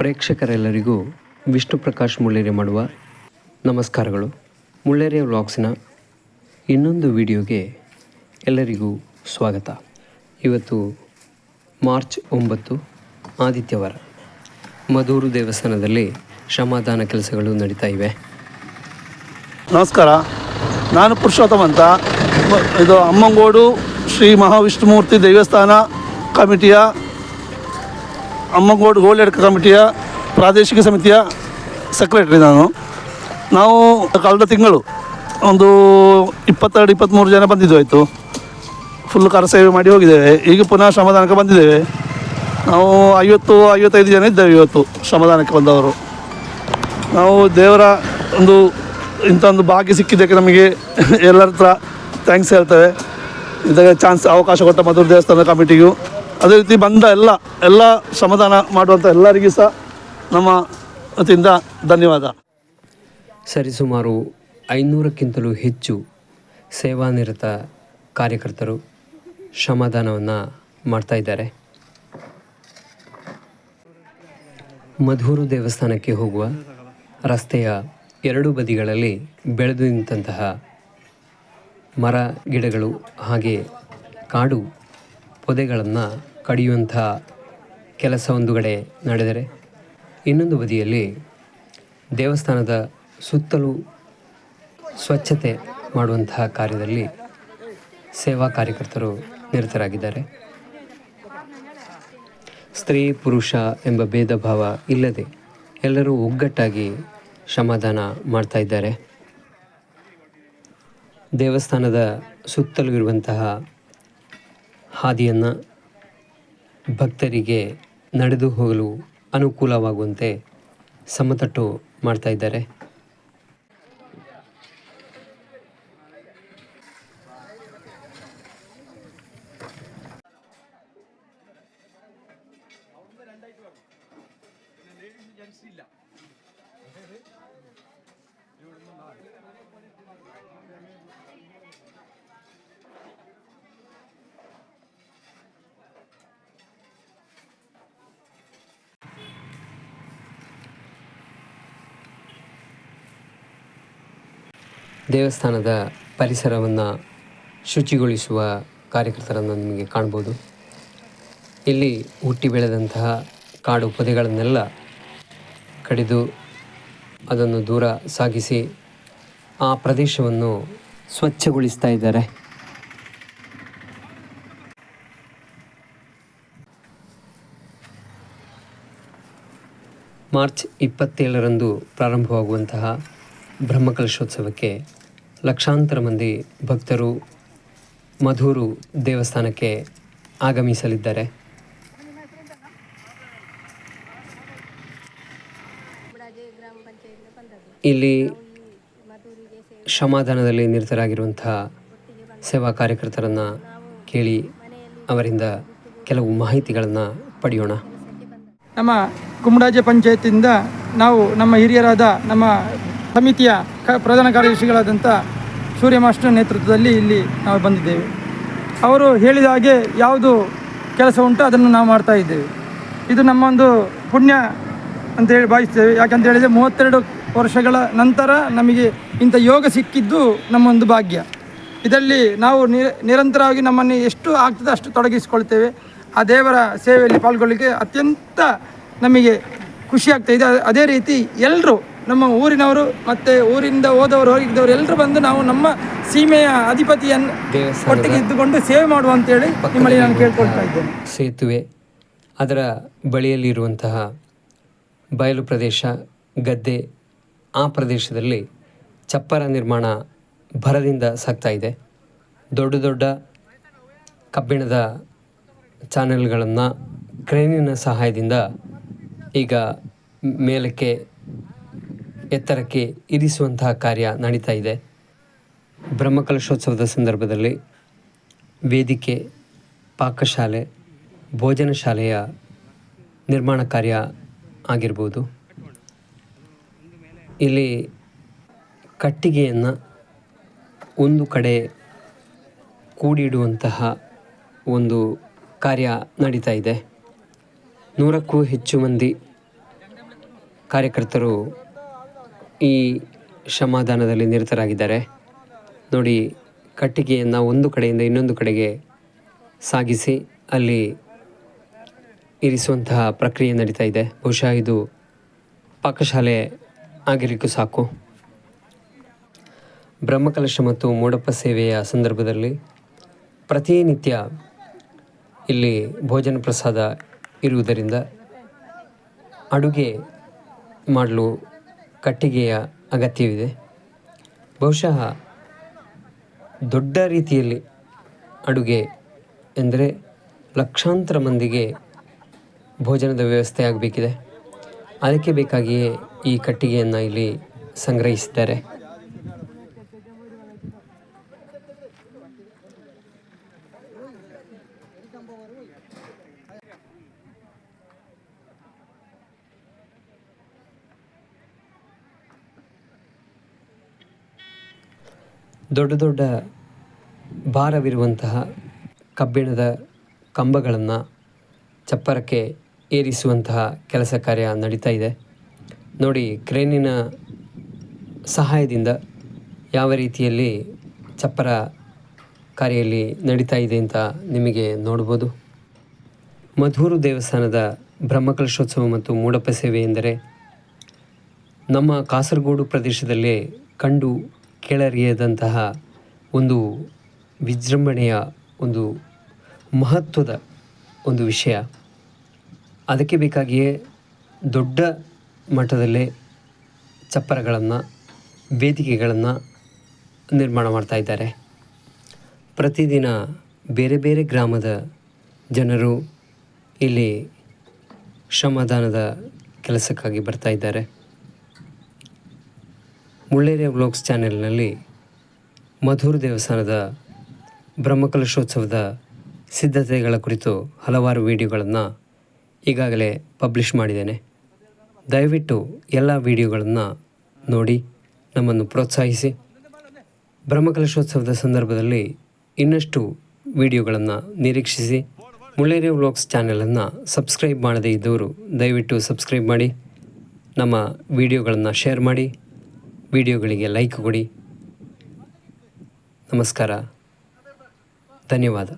ಪ್ರೇಕ್ಷಕರೆಲ್ಲರಿಗೂ ವಿಷ್ಣು ಪ್ರಕಾಶ್ ಮುಳ್ಳೇರಿ ಮಾಡುವ ನಮಸ್ಕಾರಗಳು. ಮುಳ್ಳೇರಿಯ ವ್ಲಾಗ್ಸಿನ ಇನ್ನೊಂದು ವಿಡಿಯೋಗೆ ಎಲ್ಲರಿಗೂ ಸ್ವಾಗತ. ಇವತ್ತು ಮಾರ್ಚ್ ಒಂಬತ್ತು, ಆದಿತ್ಯವಾರ. ಮಧೂರು ದೇವಸ್ಥಾನದಲ್ಲಿ ಶ್ರಮದಾನ ಕೆಲಸಗಳು ನಡೀತಾ ಇವೆ. ನಮಸ್ಕಾರ. ನಾನು ಪುರುಷೋತ್ತಮ ಅಂತ. ಇದು ಅಮ್ಮಂಗೋಡು ಶ್ರೀ ಮಹಾವಿಷ್ಣುಮೂರ್ತಿ ದೇವಸ್ಥಾನ ಕಮಿಟಿಯ ಅಮ್ಮಂಗೋಡು ಗೋಲ್ಡ್ ಕಮಿಟಿಯ ಪ್ರಾದೇಶಿಕ ಸಮಿತಿಯ ಸೆಕ್ರೆಟರಿ ನಾನು. ನಾವು ಕಳೆದ ತಿಂಗಳು ಒಂದು ಇಪ್ಪತ್ತೆರಡು ಇಪ್ಪತ್ತ್ಮೂರು ಜನ ಬಂದಿದ್ದು ಆಯಿತು. ಫುಲ್ ಕರಸೇವೆ ಮಾಡಿ ಹೋಗಿದ್ದೇವೆ. ಈಗ ಪುನಃ ಶ್ರಮದಾನಕ್ಕೆ ಬಂದಿದ್ದೇವೆ. ನಾವು ಐವತ್ತು, ಐವತ್ತೈದು ಜನ ಇದ್ದೇವೆ ಇವತ್ತು ಶ್ರಮದಾನಕ್ಕೆ ಬಂದವರು. ನಾವು ದೇವರ ಒಂದು ಇಂಥ ಒಂದು ಭಾಗ್ಯ ಸಿಕ್ಕಿದ್ದಕ್ಕೆ ನಮಗೆ ಎಲ್ಲರ ಹತ್ರ ಥ್ಯಾಂಕ್ಸ್ ಹೇಳ್ತೇವೆ. ಇದಕ್ಕೆ ಚಾನ್ಸ್ ಅವಕಾಶ ಕೊಟ್ಟ ಮಧುರ ದೇವಸ್ಥಾನ ಕಮಿಟಿಗೂ. ಅದೇ ರೀತಿ ಬಂದ ಎಲ್ಲ ಎಲ್ಲ ಸಮಾಧಾನ ಮಾಡುವಂಥ ಎಲ್ಲರಿಗೂ ಸಹ ನಮ್ಮ ವತಿಯಿಂದ ಧನ್ಯವಾದ. ಸರಿಸುಮಾರು ಐನೂರಕ್ಕಿಂತಲೂ ಹೆಚ್ಚು ಸೇವಾನಿರತ ಕಾರ್ಯಕರ್ತರು ಶ್ರಮದಾನವನ್ನು ಮಾಡ್ತಾ ಇದ್ದಾರೆ. ಮಧೂರು ದೇವಸ್ಥಾನಕ್ಕೆ ಹೋಗುವ ರಸ್ತೆಯ ಎರಡೂ ಬದಿಗಳಲ್ಲಿ ಬೆಳೆದು ನಿಂತಹ ಮರ, ಗಿಡಗಳು ಹಾಗೆ ಕಾಡು ಪೊದೆಗಳನ್ನು ಕಡಿಯುವಂಥ ಕೆಲಸ ಒಂದು ಕಡೆ ನಡೆದರೆ ಇನ್ನೊಂದು ಬದಿಯಲ್ಲಿ ದೇವಸ್ಥಾನದ ಸುತ್ತಲೂ ಸ್ವಚ್ಛತೆ ಮಾಡುವಂತಹ ಕಾರ್ಯದಲ್ಲಿ ಸೇವಾ ಕಾರ್ಯಕರ್ತರು ನಿರತರಾಗಿದ್ದಾರೆ. ಸ್ತ್ರೀ, ಪುರುಷ ಎಂಬ ಭೇದ ಭಾವ ಇಲ್ಲದೆ ಎಲ್ಲರೂ ಒಗ್ಗಟ್ಟಾಗಿ ಶ್ರಮದಾನ ಮಾಡ್ತಾ ಇದ್ದಾರೆ. ದೇವಸ್ಥಾನದ ಸುತ್ತಲೂ ಇರುವಂತಹ ಹಾದಿಯನ್ನು ಭಕ್ತರಿಗೆ ನಡೆದು ಹೋಗಲು ಅನುಕೂಲವಾಗುವಂತೆ ಸಮತಟ್ಟು ಮಾಡ್ತಾ ಇದ್ದಾರೆ. ದೇವಸ್ಥಾನದ ಪರಿಸರವನ್ನು ಶುಚಿಗೊಳಿಸುವ ಕಾರ್ಯಕರ್ತರನ್ನು ನಿಮಗೆ ಕಾಣ್ಬೋದು. ಇಲ್ಲಿ ಹುಟ್ಟಿ ಬೆಳೆದಂತಹ ಕಾಡು ಪೊದೆಗಳನ್ನೆಲ್ಲ ಕಡಿದು ಅದನ್ನು ದೂರ ಸಾಗಿಸಿ ಆ ಪ್ರದೇಶವನ್ನು ಸ್ವಚ್ಛಗೊಳಿಸ್ತಾ ಇದ್ದಾರೆ. ಮಾರ್ಚ್ ಇಪ್ಪತ್ತೇಳರಂದು ಪ್ರಾರಂಭವಾಗುವಂತಹ ಬ್ರಹ್ಮಕಲಶೋತ್ಸವಕ್ಕೆ ಲಕ್ಷಾಂತರ ಮಂದಿ ಭಕ್ತರು ಮಧೂರು ದೇವಸ್ಥಾನಕ್ಕೆ ಆಗಮಿಸಲಿದ್ದಾರೆ. ಇಲ್ಲಿ ಶ್ರಮದಾನದಲ್ಲಿ ನಿರತರಾಗಿರುವಂತಹ ಸೇವಾ ಕಾರ್ಯಕರ್ತರನ್ನು ಕೇಳಿ ಅವರಿಂದ ಕೆಲವು ಮಾಹಿತಿಗಳನ್ನು ಪಡೆಯೋಣ. ನಮ್ಮ ಕುಮಡಾಜೆ ಪಂಚಾಯತಿಯಿಂದ ನಾವು ನಮ್ಮ ಹಿರಿಯರಾದ ನಮ್ಮ ಸಮಿತಿಯ ಕ ಪ್ರಧಾನ ಕಾರ್ಯದರ್ಶಿಗಳಾದಂಥ ಸೂರ್ಯ ಮಾಸ್ಟರ್ ನೇತೃತ್ವದಲ್ಲಿ ಇಲ್ಲಿ ನಾವು ಬಂದಿದ್ದೇವೆ. ಅವರು ಹೇಳಿದ ಹಾಗೆ ಯಾವುದು ಕೆಲಸ ಉಂಟು ಅದನ್ನು ನಾವು ಮಾಡ್ತಾ ಇದ್ದೇವೆ. ಇದು ನಮ್ಮ ಒಂದು ಪುಣ್ಯ ಅಂತೇಳಿ ಭಾವಿಸ್ತೇವೆ. ಯಾಕಂತ ಹೇಳಿದರೆ ಮೂವತ್ತೆರಡು ವರ್ಷಗಳ ನಂತರ ನಮಗೆ ಇಂಥ ಯೋಗ ಸಿಕ್ಕಿದ್ದು ನಮ್ಮೊಂದು ಭಾಗ್ಯ. ಇದರಲ್ಲಿ ನಾವು ನಿರಂತರವಾಗಿ ನಮ್ಮನ್ನು ಎಷ್ಟು ಆಗ್ತದೆ ಅಷ್ಟು ತೊಡಗಿಸಿಕೊಳ್ತೇವೆ. ಆ ದೇವರ ಸೇವೆಯಲ್ಲಿ ಪಾಲ್ಗೊಳ್ಳಿಕ್ಕೆ ಅತ್ಯಂತ ನಮಗೆ ಖುಷಿ ಇದೆ. ಅದೇ ರೀತಿ ಎಲ್ಲರೂ ನಮ್ಮ ಊರಿನವರು ಮತ್ತು ಊರಿಂದ ಹೋದವರು ಹೋಗಿದ್ದವರು ಎಲ್ಲರೂ ಬಂದು ನಾವು ನಮ್ಮ ಸೀಮೆಯ ಅಧಿಪತಿಯನ್ನು ಒಟ್ಟಿಗೆ ಇದ್ದುಕೊಂಡು ಸೇವೆ ಮಾಡುವ ಅಂತೇಳಿ ನಿಮ್ಮಲ್ಲಿ ನಾನು ಕೇಳ್ಕೊಳ್ತಾ ಇದ್ದೇನೆ. ಸೇತುವೆ ಅದರ ಬಳಿಯಲ್ಲಿರುವಂತಹ ಬಯಲು ಪ್ರದೇಶ ಗದ್ದೆ ಆ ಪ್ರದೇಶದಲ್ಲಿ ಚಪ್ಪರ ನಿರ್ಮಾಣ ಭರದಿಂದ ಸಾಗ್ತಾ ಇದೆ. ದೊಡ್ಡ ದೊಡ್ಡ ಕಬ್ಬಿಣದ ಚಾನೆಲ್ಗಳನ್ನು ಕ್ರೇನಿನ ಸಹಾಯದಿಂದ ಈಗ ಮೇಲಕ್ಕೆ ಎತ್ತರಕ್ಕೆ ಇರಿಸುವಂತಹ ಕಾರ್ಯ ನಡೀತಾ ಇದೆ. ಬ್ರಹ್ಮಕಲಶೋತ್ಸವದ ಸಂದರ್ಭದಲ್ಲಿ ವೇದಿಕೆ, ಪಾಕಶಾಲೆ, ಭೋಜನ ಶಾಲೆಯ ನಿರ್ಮಾಣ ಕಾರ್ಯ ಆಗಿರ್ಬೋದು. ಇಲ್ಲಿ ಕಟ್ಟಿಗೆಯನ್ನು ಒಂದು ಕಡೆ ಕೂಡಿಡುವಂತಹ ಒಂದು ಕಾರ್ಯ ನಡೀತಾ ಇದೆ. ನೂರಕ್ಕೂ ಹೆಚ್ಚು ಮಂದಿ ಕಾರ್ಯಕರ್ತರು ಈ ಶ್ರಮದಾನದಲ್ಲಿ ನಿರತರಾಗಿದ್ದಾರೆ. ನೋಡಿ, ಕಟ್ಟಿಗೆಯನ್ನು ಒಂದು ಕಡೆಯಿಂದ ಇನ್ನೊಂದು ಕಡೆಗೆ ಸಾಗಿಸಿ ಅಲ್ಲಿ ಇರಿಸುವಂತಹ ಪ್ರಕ್ರಿಯೆ ನಡೀತಾ ಇದೆ. ಬಹುಶಃ ಇದು ಪಾಕಶಾಲೆ ಆಗಿರಲಿಕ್ಕೂ ಸಾಕು. ಬ್ರಹ್ಮಕಲಶ ಮತ್ತು ಮೂಡಪ್ಪ ಸೇವೆಯ ಸಂದರ್ಭದಲ್ಲಿ ಪ್ರತಿನಿತ್ಯ ಇಲ್ಲಿ ಭೋಜನ ಪ್ರಸಾದ ಇರುವುದರಿಂದ ಅಡುಗೆ ಮಾಡಲು ಕಟ್ಟಿಗೆಯ ಅಗತ್ಯವಿದೆ. ಬಹುಶಃ ದೊಡ್ಡ ರೀತಿಯಲ್ಲಿ ಅಡುಗೆ ಎಂದರೆ ಲಕ್ಷಾಂತರ ಮಂದಿಗೆ ಭೋಜನದ ವ್ಯವಸ್ಥೆ ಆಗಬೇಕಿದೆ. ಅದಕ್ಕೆ ಬೇಕಾಗಿಯೇ ಈ ಕಟ್ಟಿಗೆಯನ್ನು ಇಲ್ಲಿ ಸಂಗ್ರಹಿಸಿದ್ದಾರೆ. ದೊಡ್ಡ ದೊಡ್ಡ ಭಾರವಿರುವಂತಹ ಕಬ್ಬಿಣದ ಕಂಬಗಳನ್ನು ಚಪ್ಪರಕ್ಕೆ ಏರಿಸುವಂತಹ ಕೆಲಸ ಕಾರ್ಯ ನಡೀತಾ ಇದೆ. ನೋಡಿ, ಕ್ರೇನಿನ ಸಹಾಯದಿಂದ ಯಾವ ರೀತಿಯಲ್ಲಿ ಚಪ್ಪರ ಕಾರ್ಯಲ್ಲಿ ನಡೀತಾ ಇದೆ ಅಂತ ನಿಮಗೆ ನೋಡ್ಬೋದು. ಮಧೂರು ದೇವಸ್ಥಾನದ ಬ್ರಹ್ಮಕಲಶೋತ್ಸವ ಮತ್ತು ಮೂಡಪ್ಪ ಸೇವೆ ಎಂದರೆ ನಮ್ಮ ಕಾಸರಗೋಡು ಪ್ರದೇಶದಲ್ಲೇ ಕಂಡು ಕೇಳರಿಯದಂತಹ ಒಂದು ವಿಜೃಂಭಣೆಯ ಒಂದು ಮಹತ್ವದ ಒಂದು ವಿಷಯ. ಅದಕ್ಕೆ ಬೇಕಾಗಿಯೇ ದೊಡ್ಡ ಮಟ್ಟದಲ್ಲೇ ಚಪ್ಪರಗಳನ್ನು, ವೇದಿಕೆಗಳನ್ನು ನಿರ್ಮಾಣ ಮಾಡ್ತಾ ಪ್ರತಿದಿನ ಬೇರೆ ಬೇರೆ ಗ್ರಾಮದ ಜನರು ಇಲ್ಲಿ ಶ್ರಮದಾನದ ಕೆಲಸಕ್ಕಾಗಿ ಬರ್ತಾ ಇದ್ದಾರೆ. ಮುಳ್ಳೇರಿಯ ಬ್ಲಾಗ್ಸ್ ಚಾನೆಲ್ನಲ್ಲಿ ಮಧುರ ದೇವಸ್ಥಾನದ ಬ್ರಹ್ಮಕಲಶೋತ್ಸವದ ಸಿದ್ಧತೆಗಳ ಕುರಿತು ಹಲವಾರು ವಿಡಿಯೋಗಳನ್ನು ಈಗಾಗಲೇ ಪಬ್ಲಿಷ್ ಮಾಡಿದ್ದೇನೆ. ದಯವಿಟ್ಟು ಎಲ್ಲ ವಿಡಿಯೋಗಳನ್ನು ನೋಡಿ, ನಮ್ಮನ್ನು ಪ್ರೋತ್ಸಾಹಿಸಿ. ಬ್ರಹ್ಮಕಲಶೋತ್ಸವದ ಸಂದರ್ಭದಲ್ಲಿ ಇನ್ನಷ್ಟು ವಿಡಿಯೋಗಳನ್ನು ನಿರೀಕ್ಷಿಸಿ. ಮುಳ್ಳೇರಿಯ ವ್ಲಾಗ್ಸ್ ಚಾನೆಲನ್ನು ಸಬ್ಸ್ಕ್ರೈಬ್ ಮಾಡದೇ ಇದ್ದವರು ದಯವಿಟ್ಟು ಸಬ್ಸ್ಕ್ರೈಬ್ ಮಾಡಿ. ನಮ್ಮ ವಿಡಿಯೋಗಳನ್ನು ಶೇರ್ ಮಾಡಿ. ವಿಡಿಯೋಗಳಿಗೆ ಲೈಕ್ ಕೊಡಿ. ನಮಸ್ಕಾರ. ಧನ್ಯವಾದ.